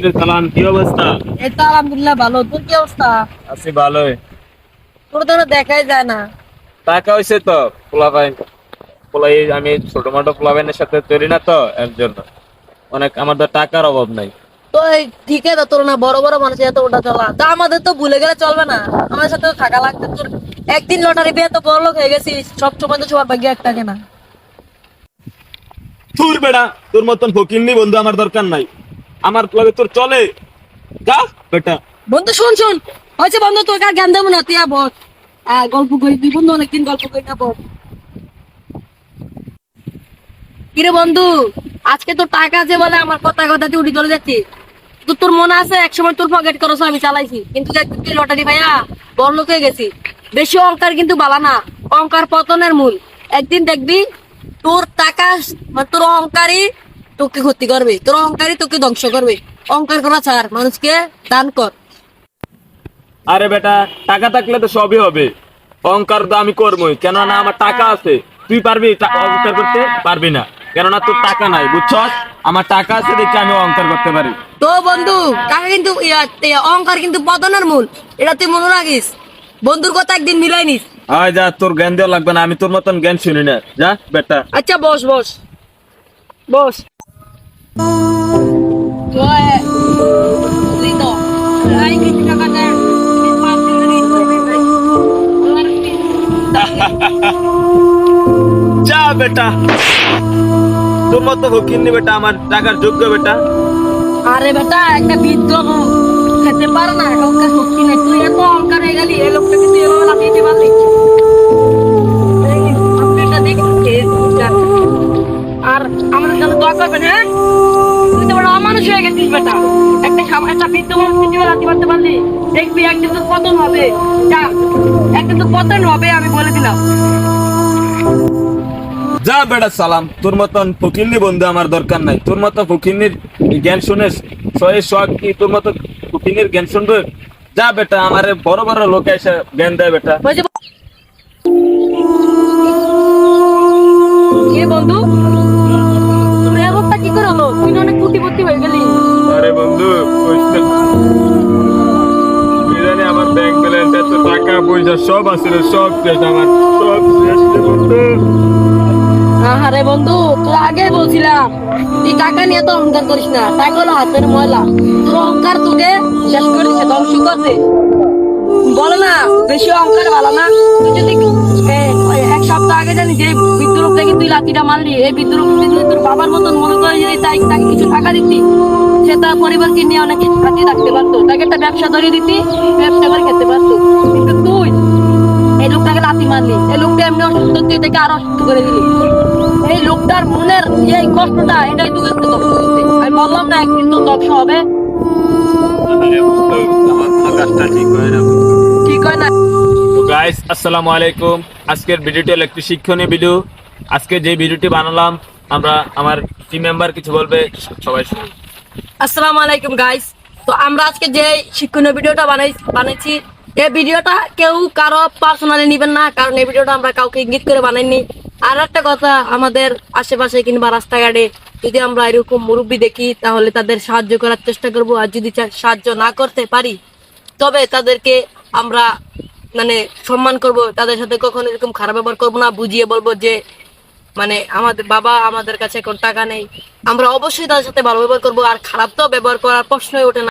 কিরে সালাম কি অবস্থা? এই তো আলহামদুলিল্লাহ ভালো তোর কি অবস্থা? আছি ভালোই। তোর তো দেখাই যায় না। টাকা হয়েছে তো পোলাপাই। পোলাই আমি ছোট মোটো পোলাপাইনের সাথে তৈরি না তো এর জন্য। অনেক আমাদের টাকার অভাব নাই। তো ঠিক আছে তোর না বড় বড় মানুষ এত ওটা চলা। তা আমাদের তো ভুলে গেলে চলবে না। আমাদের সাথে তো থাকা লাগবে। তোর একদিন লটারি পেয়ে তো বড় লোক হয়ে গেছিস। সব সময় তো সবার ভাগ্যে একটা কেনা তুই বেটা তোর মতন ফকিরনি বন্ধু আমার দরকার নাই। আমার লগে তোর চলে। যা, বেটা। বন্ধু, শোন শোন। হয়েছে বন্ধু তোর কার জ্ঞান দেবো না, তুই আর গল্প করি, তুই বন্ধু, অনেকদিন গল্প করি না বস কিরে বন্ধু, আজকে তোর টাকা আছে বলে আমার কথা কথাতে উঠে চলে যাচ্ছি। তো তোর মনে আছে, একসময় তোর পকেট করছ আমি চালাইছি। কিন্তু তুই লটারি ভাইয়া, বড় লোক হয়ে গেছি। বেশি অঙ্কার কিন্তু বালা না। অঙ্কার পতনের মূল। একদিন দেখবি, তোর টাকা মানে তোর অহংকারই তোকে ক্ষতি করবে তোর অহংকারই তোকে ধ্বংস করবে। অহংকার করা ছাড় মানুষকে দান কর। আরে বেটা টাকা থাকলে তো সবই হবে। অহংকার তো আমি করবোই কেননা আমার টাকা আছে। তুই পারবি অহংকার করতে? পারবি না। কেননা তোর টাকা নাই বুঝছস? আমার টাকা আছে দেখে আমি অহংকার করতে পারি। তো বন্ধু টাকা কিন্তু অহংকার কিন্তু পতনের মূল। এটা তুই মনে রাখিস? বন্ধুর কথা একদিন মিলাই নিস। আয় যা তোর জ্ঞান দেওয়া লাগবে না আমি তোর মতন জ্ঞান শুনি না। যা বেটা। আচ্ছা বস বস। বস। যা বেটা তোর মতো ফকিরনি বেটা আমার টাকার যোগ্য বেটা আরে বেটা একটা বৃদ্ধ লোক খেতে পারে না কাউকে শক্তি নেই তুই এত অহংকার হয়ে গেলি এই লোকটাকে তুই এভাবে লাফিয়ে দিতে একটা লাথি মারতে পারলি? দেখবি একদিন তোর পতন হবে। যা একদিন তোর পতন হবে আমি বলে দিলাম। যা বেটা সালাম তোর মতন ফকিরনি বন্ধু আমার দরকার নাই। তোর মতো ফকিরনির জ্ঞান শুনে শয়ে শখ কি তোর মতো ফকিরনির জ্ঞান শুনবে? যা বেটা আমার বড় বড় লোক এসে জ্ঞান দেয় বেটা। সব সব শেষ বন্ধু। তুই আগে বলছিলাম, তুই টাকা নিয়ে তো অহংকার করিস না টাকা হলো হাতের ময়লা। তোর অহংকার তোকে শেষ করে দিচ্ছে ধ্বংস করছে বলো না, বেশি অহংকার ভালো না? তুই যদি এক সপ্তাহ আগে জানি যে বিদ্রোহ থেকে তুই লাঠিটা মারলি, এই বিদ্রোহ যদি তোর বাবার মতন মনে করে তাই তাকে কিছু টাকা দিতি, সে তার পরিবারকে নিয়ে অনেক হাতিয়ে রাখতে পারতো, তাকে একটা ব্যবসা ধরিয়ে দিতি, ব্যবসা করে খেতে পারতো। কিন্তু এই লোকটাকে লাথি মারলি। এই লোকটা এমনি অসুস্থ তুই তাকে আরও অসুস্থ করে দিলি। এই লোকটার মনের এই কষ্টটা এটাই তুই একটু আমি বললাম না একদিন তো ধ্বংস হবে। ঠিক হয় না। গাইস আসসালামু আলাইকুম। আজকের ভিডিওটি হলো একটি শিক্ষণীয় ভিডিও আজকে যে ভিডিওটি বানালাম আমরা আমার টিম মেম্বার কিছু বলবে সবাই আসসালামু আলাইকুম গাইস তো আমরা আজকে যে শিক্ষণীয় ভিডিওটা বানাই বানাইছি এই ভিডিওটা কেউ কারও পার্সোনালি নেবেন না, কারণ এই ভিডিওটা আমরা কাউকে ইঙ্গিত করে বানাইনি। আর একটা কথা, আমাদের আশেপাশে কিংবা রাস্তাঘাটে যদি আমরা এরকম মুরব্বী দেখি, তাহলে তাদের সাহায্য করার চেষ্টা করব, আর যদি সাহায্য না করতে পারি, তবে তাদেরকে আমরা মানে সম্মান করব। তাদের সাথে কখনো এরকম খারাপ ব্যবহার করব না, বুঝিয়ে বলব যে মানে আমাদের বাবা আমাদের কাছে এখন টাকা নেই। আমরা অবশ্যই তাদের সাথে ভালো ব্যবহার করব, আর খারাপ তো ব্যবহার করার প্রশ্নই ওঠে না।